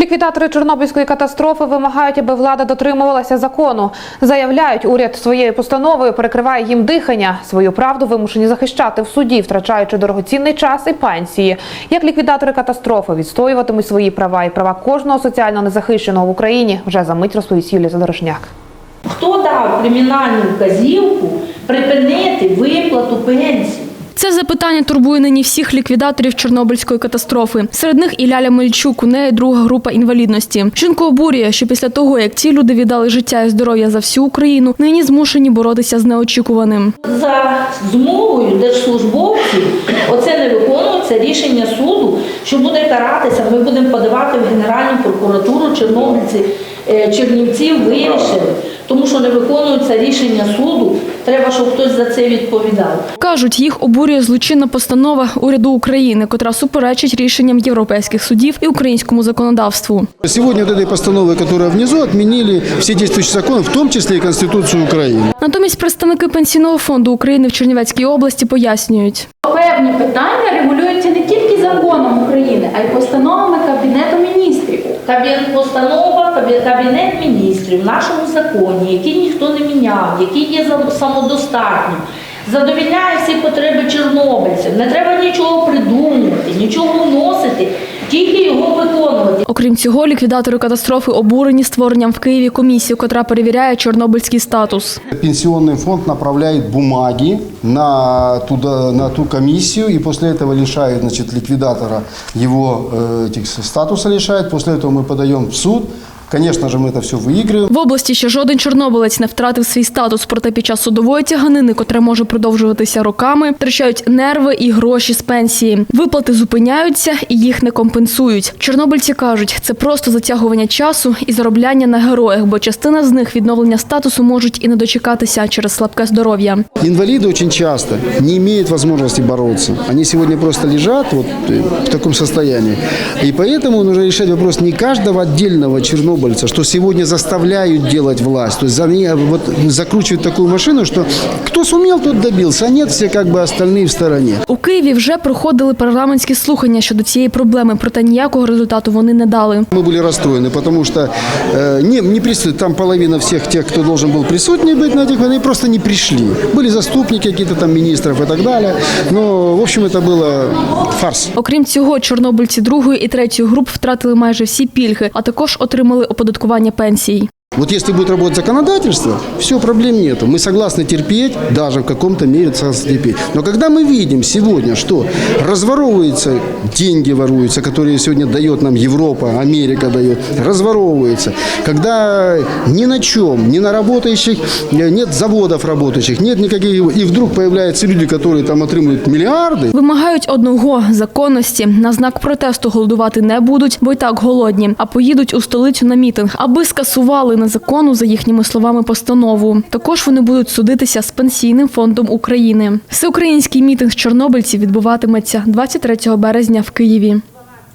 Ліквідатори Чорнобильської катастрофи вимагають, аби влада дотримувалася закону. Заявляють, уряд своєю постановою перекриває їм дихання. Свою правду вимушені захищати в суді, втрачаючи дорогоцінний час і пенсії. Як ліквідатори катастрофи відстоюватимуть свої права і права кожного соціально незахищеного в Україні, вже за мить розповість Юлія Задорожняк. Хто дав кримінальну вказівку припинити виплату пенсій? Це запитання турбує нині всіх ліквідаторів Чорнобильської катастрофи. Серед них і Ляля Мельчук, у неї друга група інвалідності. Жінку обурює, що після того, як ці люди віддали життя і здоров'я за всю Україну, нині змушені боротися з неочікуваним. За змовою держслужбовців оце не виконується рішення суду, що буде каратися. Ми будемо подавати в Генеральну прокуратуру Чорнобильці, е, Чернівців вирішили, тому що не виконується рішення суду. Треба, щоб хтось за це відповідав. Кажуть, їх обурює злочинна постанова уряду України, котра суперечить рішенням європейських судів і українському законодавству. Сегодня вот этой постановой, которая внизу, отменили все действующие законы, в том числе и Конституцию Украины. Натомість представники пенсійного фонду України в Чернівецькій області пояснюють. Певні питання регулюються не тільки законом України, а й постановами Кабінету міністрів. Кабін- Постанова Кабінет міністрів в нашому законі, який ніхто не міняв, який є самодостатнім, задовільняє всі потреби чорнобильців. Не треба нічого придумувати, нічого вносити, тільки його виконувати. Окрім цього, ліквідатори катастрофи обурені створенням в Києві комісії, котра перевіряє чорнобильський статус. Пенсионный фонд направляет бумаги на, туда, на ту комиссию и после этого лишает значит, ликвидатора его э, этих статуса лишает. После этого мы подаем в суд. Конечно же, мы это все выигрываем. В області ще жоден чорнобилець не втратив свій статус, проте під час судової тяганини, котра може продовжуватися роками, втрачають нерви і гроші з пенсії. Виплати зупиняються і їх не компенсують. Чорнобильці кажуть, це просто затягування часу і заробляння на героях, бо частина з них відновлення статусу можуть і не дочекатися через слабке здоров'я. Инвалиды очень часто не имеют возможности бороться. Они сегодня просто лежат вот э, в таком состоянии. И поэтому нужно решать вопрос не каждого отдельного чернобыльца, что сегодня заставляют делать власть. То есть они вот закручивают такую машину, что кто сумел, тот добился, а нет, все как бы остальные в стороне. У Києві вже проходили парламентські слухання щодо цієї проблеми, проте ніякого результату вони не дали. Мы были расстроены, потому что э, не, не присутствует, там половина всех тех, кто должен был присутствовать быть на этих, они просто не пришли. Были заступники какие-то там министров и так далее. Но, в общем, это было фарс. Окрім цього, чорнобильці другої і третьої груп втратили майже всі пільги, а також отримали оподаткування пенсій. Вот если будет работать законодательство, все, проблем нету. Мы согласны терпеть, даже в каком-то мере согласны терпеть. Но когда мы видим сегодня, что разворовываются, деньги воруются, которые сегодня дает нам Европа, Америка дает, разворовываются, когда ни на чем, ни на работающих, э, нет заводов работающих, нет никаких, и вдруг появляются люди, которые там отримують миллиарды, Вимагають одного законності. На знак протесту голодувати не будуть, бо й так голодні, а поїдуть у столицю на мітинг, аби скасували незаконну, за їхніми словами, постанову. Також вони будуть судитися з пенсійним фондом України. Всеукраїнський мітинг чорнобильців відбуватиметься 23 березня в Києві.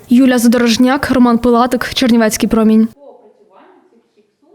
Юля Задорожняк, Роман Пилатик, Чернівецький промінь.